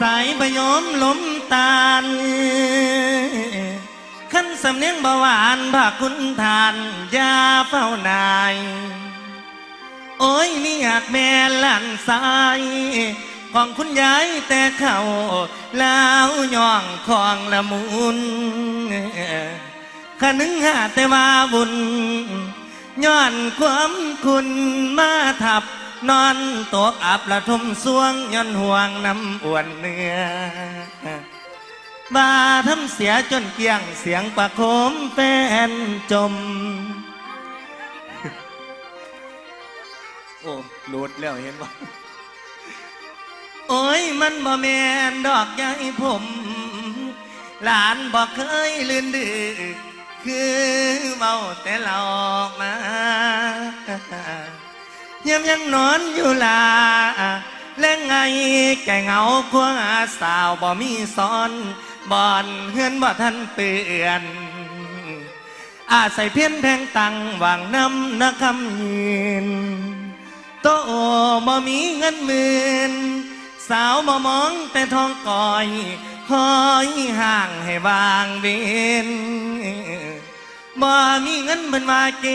สายพยมล้มตาลขั้นสำเนียงเบาหวานภาคคุณทานยาเฝ้านาย โอ้ยนี่อยากแม่หลานสาย ของคุณยายแต่เขาแล้วย่องของละมุนขนึงหาแต่ว่าบุญย้อนความคุณมาทับ นอนตกอับละทุ่มสวงย้อนห่วงน้ำอ้วนเนื้อบาทำเสียจนเกลี้ยงเสียงประโคมแฟนจม โอ้หลุดแล้วเห็นบ่โอ้ยมันบ่แมนดอกใหญ่ผม หลานบอกเคยลืนดื้อคือเมาแต่เราออกมา ยังยังนอนอยู่ลาและไงแก่เงาควงอาสาวบ่มีซ้อนบ่อนเฮือนบ่ทันเปื่อนอาศัยเพี้ยนแทงตังหวางน้ำนักคำยืนโตบ่มีเงินหมื่นสาวบ่มองแต่ทองก่อยหอยห่างให้วางเวนบ่มีเงินเป็นมาเก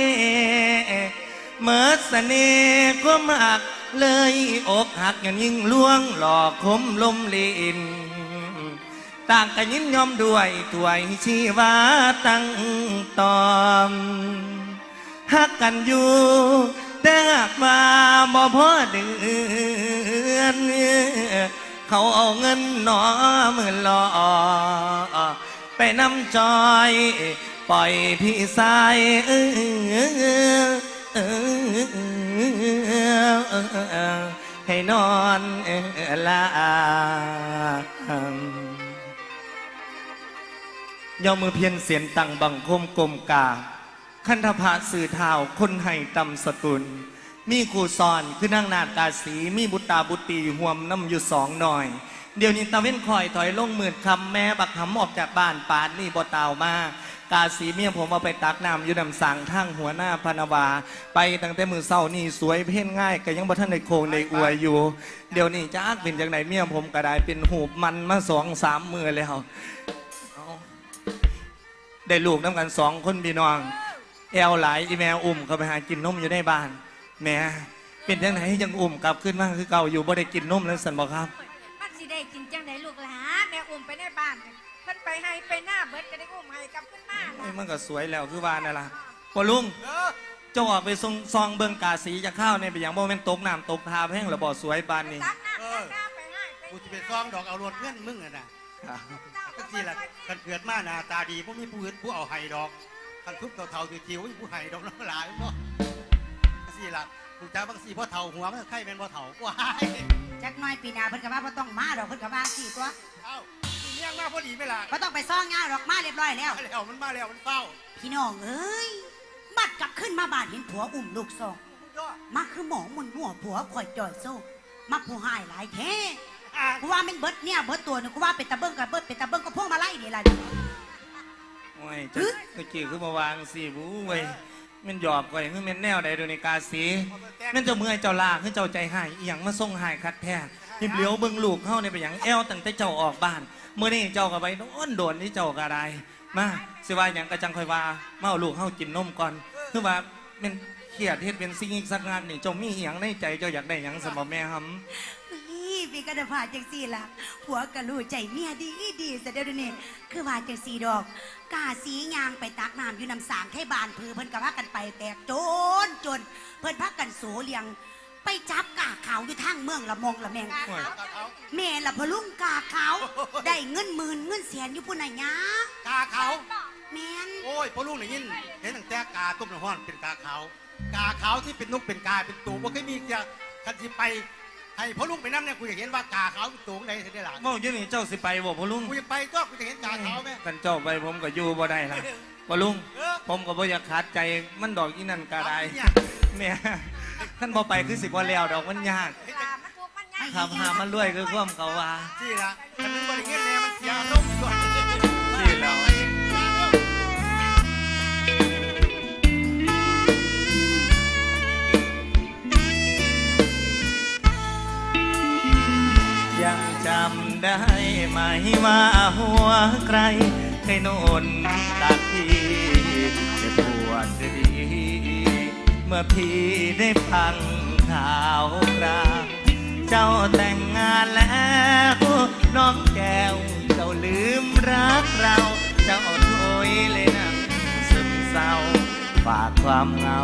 เมื่อเสน่ห์ความหักเลยอกหักอย่างยิ่งล่วงหลอกคมลมลินต่างกันยินยอมด้วยถวยชีวาตั้งตอมหักกันอยู่แต่หากมาบ่พอเดือนเขาเอาเงินหนอมือหลอไปนำจอย ปล่อยพี่สายเออ ให้นอนลาย่อมือเพียนเสียนตังบังคมกลมกา คันธภาสื่อเท้าคนให้ตำสกุล มีครูสอนคือนั่งนาตาสีมีบุตรตาบุตรีห่วมน้ำอยู่สองหน่อย เดี๋ยวนี้ตะเว้นคอยถอยลงหมื่นคำแม่บักหำออกจากบ้านปานนี่บ่ตาวมา กาสีเมียผมเอาไปตักน้ำอยู่นำสังทั้งหัวหน้าพนาวา ไปตั้งแต่มือเศร้านี่สวยเพ่นง่ายก็ยังบ่ท่านในโคงในอวยอยู่ เดี๋ยวนี้จะอักเป็นจากไหนเมียผมก็ได้เป็นหูบมันมาสองสามมือแล้วได้ลูกน้ำกันสองคนพี่น้อง แอลหลายอีแมวอุ่มเขาไปหากินนมอยู่ในบ้านแม่เป็นยังไงยังอุ่มกลับขึ้นมาคือเก่าอยู่บ่ได้กินนมแล้วสันบอกครับ เพิ่นไปให้ไปหน้าเบิดก็ได้อุ้มให้กลับขึ้นมาเอ้ยล่ะมันก็สวยแล้วคือว่านั่นล่ะพ่อลุงเจ้าออกไปซองซองเบิ่งกาสีจะข้าวเนี่ยไปอย่างบ่แม่นตกน้ำตกทาแห้งระบ่สวยบานนี่ตักน้ำตักน้ำไปให้ไปกูจะไปซ่องดอกเอารถเงินมึงอะนะก็สิล่ะกันเกิดมาหน้าตาดีพวกมีผู้อื่นผู้เอาให้ดอกกันทุบเท่าๆทิวๆผู้ให้ดอกน้องหลายพ่อก็สิล่ะกูจ้าบางสีพ่อเท่าหัวมันไข่เป็นพ่อเท่าว้ายจักหน้อยปีหนาเพิ่นก็ว่าบ่ต้องมาดอกเพิ่นก็ว่าสี่ตัวเอ้าสิเลี้ ยงมาพอดีไหมล่ะบ่ต้องไปซ่องงานดอกมาเรียบร้อยแล้ว มาแล้วมันมาแล้วมันเฝ้าพี่น้องเอ้ยบัดกลับขึ้นมาบ้านเห็นผัวอุ้มลูกสองยอดมาคือหมอมุนหัวผัวข่อยจ่อยโซ่มาผู้หายหลายแท้อะกูว่ามันเบิดเนี่ยเบิดตัวนึงกูว่าเป็นตะเบิ้งกับเบิดเป็นตะเบิ้งก็พวงมาไล่นี่ล่ะโอ้ยจะตะกี้คือมาวางสิบู้เว้ยแมันหยอกก่อยคือแม่นแนวใดโดยในกาสีแม่นเจ้าเมื่อยเจ้าลาคือเจ้าใจหายอีหยังมาส่งหายคัดแท้ หิบเหลียวเบิ่งลูกเฮาในไปหยังแอวตั้งแต่เจ้าออกบ้านเมื่อนี้เจ้าก็ไปโน่นโดนที่เจ้าก็ได้มาสิว่าหยังก็จังคอยว่ามาเอาลูกเฮากินนมก่อนคือว่าแมันเครียดเฮ็ดเป็นสิ่งอีกสักงานนี่เจ้ามีอียงในใจเจ้าอยากได้หยังสมบ่แม่หำนี่พี่ก็จะพาจังสี่ล่ะผัวก็รู้ใจเมียดีดีซะเดี๋ยวนี้คือว่าจังสี่ดอกกาสียางไปตักน้ำอยู่น้ำสางให้บานพือเพิ่นก็พากันไปแตกโจนจนเพิ่นพักกันโสเลียง ไปจับกาขาวอยู่ทางเมืองละมงละแมงโอ้ยเอาแม่ละพะลุงกาขาว ได้เงินหมื่นเงินแสนอยู่ปุ่นน่ะยะกาเขาแม่นโอ้ยพ่อลุงได้ยิน เห็นตั้งแต่กาต้มน้ำห้อนเป็นกาขาวกาขาวที่เป็นนกเป็นกาเป็นตัวบ่เคยมีจะคันสิไปให้พ่อลุงไปนั่เนี่ยกูอยากเห็นว่ากาขาวเป็นตัวไหนสิได้หล่ะเว้าอยู่นี่เจ้าสิไปบ่พ่อลุงกูอยากไปก็กูจะเห็นกาขาวไหม กันเจ้าไปผมก็อยู่บ่ได้ล่ะพ่อลุง เออ ผมก็บ่อยากขาดใจมันดอกอีนั่นก็ได้เอาเนี่ย แม่ ท่านบ่ไปคือสิบ่แล้วดอกมันยากลามันทุกข์มันยากครับหามันรวยคือความเขาว่าที่ละมันเป็นบริเวณเนี่ยมันเสียอารมณ์ก่อนที่แล้วยังจำได้ว่าหัวใครเคยโนนตักพี่เจ็บปวดดี เมื่อพี่ได้ฟังข่าวคราวเจ้าแต่งงานแล้วน้องแก้ว เจ้าลืมรักเรา เจ้าโถยเลยนังซึมเศร้าฝากความเหงา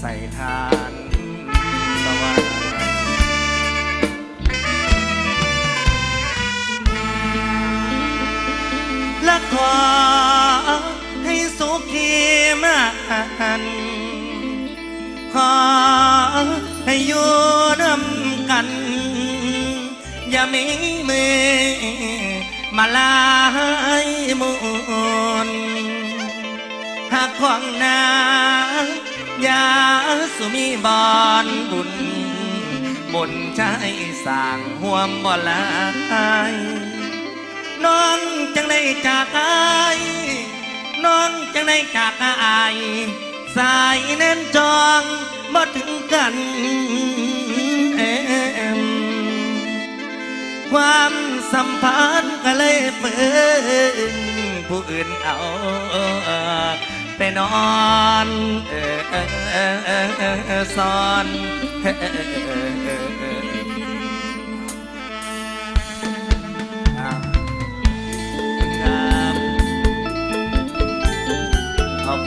ใส่ทานตะวันและขอให้สุขีมาก ขอให้อยู่ร่วมกัน อย่ามีมือมาลายมุนหากของนาอย่าสุมีบอนบุญบุญใจสร้างห่วมบ่ลายน้องจังได้จากอายน้องจังได้จากอาย สายแน่นจองมาถึงกันเอ็มความสัมพันธ์ก็เลยเปินผู้อื่นเอาไปนอนซ่อน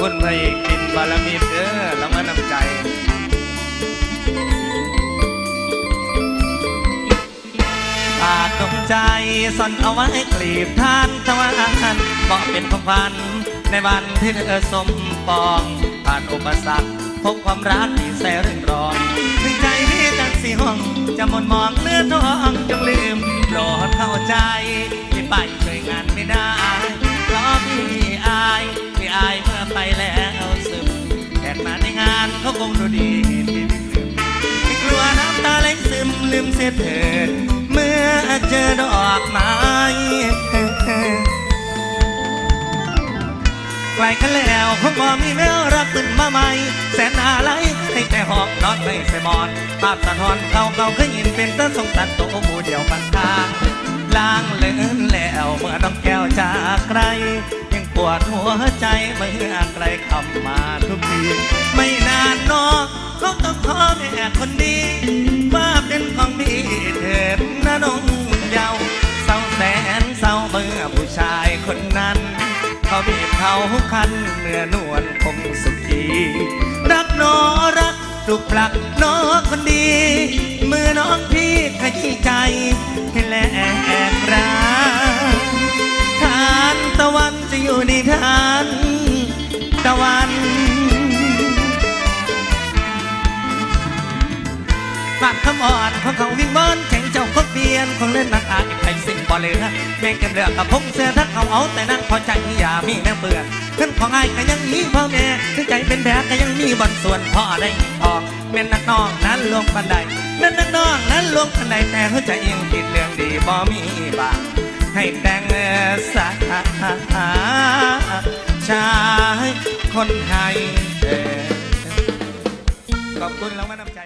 คุณพระเอกบินบารมีเด้อแล้วมานำใจปากดวงใจซ่อนเอาไว้กลีบทานตะวันบอกเป็นของขวัญในวันที่เธอสมปอง ผ่านอุปสรรคพบความรักที่แสนเรื่องรองถึงใจพี่จังสีห้อง จะหมนมองเลือดทองจงลืมโปรดเข้าใจที่ไปช่วยงานไม่ได้ ลืมเสียเถิดเมื่อเจอดอกไม้ไกลกันแล้วคงบ่มีแววรักขึ้นมาใหม่แสนอะไรให้แต่หอกนอนไม่ใส่หมอนภาพสะท้อนเก่าเก่าเคยยินเป็นตาสงตัดโตหมูเดียวมันทางล้างเลือนแล้วเมื่อน้องแก้วจากไกลยัง ปวดหัวใจเมื่อไกลคำมาทุกที ไม่นานนอกเขาต้องขอแม่คนดีว่าเป็นของพี่เถิดนะน้องเยาว์เศร้าแสนเศร้าเมื่อผู้ชายคนนั้น เขาบีบเขาคันเนื้อนวลคงสุขี รักนอรักถูกผลักนอคนดีเมื่อน้องพี่ขยี้ใจให้แลกรักานตะวันจะอยู่ในทานตะวันฝากคำอ่อนของเขาวิ่งบอนแข่งเจ้าก็เปลี่ยนของเล่นนักอาอีกใครสิ่งบ่เหลือแม่งเก็บเลือกกับพงเสื้อทักเขาเอาแต่นั่งพอใจอย่ามีแม่เบื่อขึ้นของไอ้ายก็ยังมีพ่อแม่ถึงใจเป็นแผลก็ยังมีบอนส่วนพ่อได้ทองแม่นนักน้องนั้นลวงปันใดแม่นนักน้องนั้นลวงปันใดแต่หัวใจยังติดเรื่องดีบ่มีบาง ให้แต่งสาชายคนไทยเออขอบคุณแล้วมานำใจ